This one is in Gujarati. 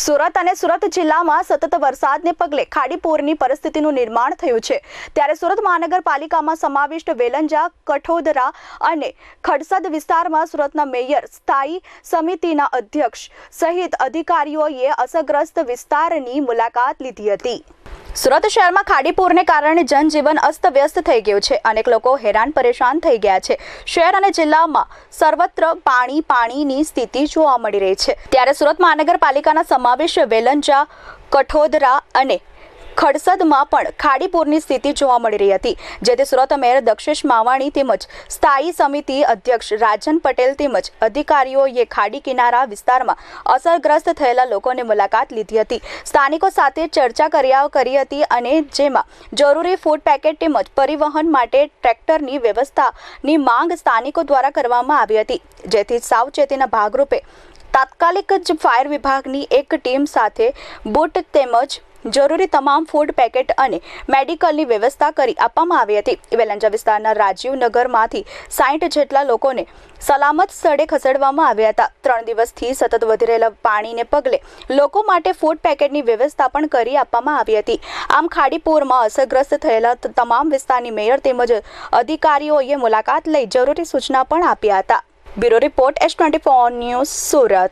સુરત અને સુરત જિલ્લામાં સતત વરસાદને પગલે ખાડીપૂરની પરિસ્થિતિનું નિર્માણ થયું છે. ત્યારે સુરત મહાનગરપાલિકામાં સમાવિષ્ટ વેલંજા, કઠોદરા અને ખડસદ વિસ્તારમાં સુરતના મેયર, સ્થાયી સમિતિના અધ્યક્ષ સહિત અધિકારીઓએ અસરગ્રસ્ત વિસ્તારની મુલાકાત લીધી હતી. સુરત શહેરમાં ખાડીપૂરને કારણે જનજીવન અસ્તવ્યસ્ત થઈ ગયું છે. અનેક લોકો હેરાન પરેશાન થઈ ગયા છે. શહેર અને જિલ્લામાં સર્વત્ર પાણી, પાણીની સ્થિતિ જોવા મળી રહી છે. ત્યારે સુરત મહાનગરપાલિકાના સમાવેશ વેલંજા, કઠોદરા અને ખડસદમાં પણ ખાડીપૂરની સ્થિતિ જોવા મળી રહી હતી, જેથી સુરત મેયર દક્ષેશ માવાણી તેમજ સ્થાયી સમિતિ અધ્યક્ષ રાજન પટેલ તેમજ અધિકારીઓએ ખાડી કિનારા વિસ્તારમાં અસરગ્રસ્ત થયેલા લોકોની મુલાકાત લીધી હતી. સ્થાનિકો સાથે ચર્ચા કર્યા કરી હતી અને જેમાં જરૂરી ફૂડ પેકેટ તેમજ પરિવહન માટે ટ્રેક્ટરની વ્યવસ્થાની માંગ સ્થાનિકો દ્વારા કરવામાં આવી હતી, જેથી સાવચેતીના ભાગરૂપે તાત્કાલિક જ ફાયર વિભાગની એક ટીમ સાથે બુટ તેમજ જરૂરી તમામ ફૂડ પેકેટ અને મેડિકલની વ્યવસ્થા કરી આપવામાં આવી હતી. વેલંજા વિસ્તારના રાજીવનગરમાંથી સાઠ જેટલા લોકોને સલામત સ્થળે ખસેડવામાં આવ્યા હતા. ત્રણ દિવસથી સતત વધી રહેલા પાણીને પગલે લોકો માટે ફૂડ પેકેટની વ્યવસ્થા પણ કરી આપવામાં આવી હતી. આમ ખાડીપુરમાં અસરગ્રસ્ત થયેલા તમામ વિસ્તારની મેયર તેમજ અધિકારીઓએ મુલાકાત લઈ જરૂરી સૂચના પણ આપ્યા હતા. Bureau report S twenty four news Surat.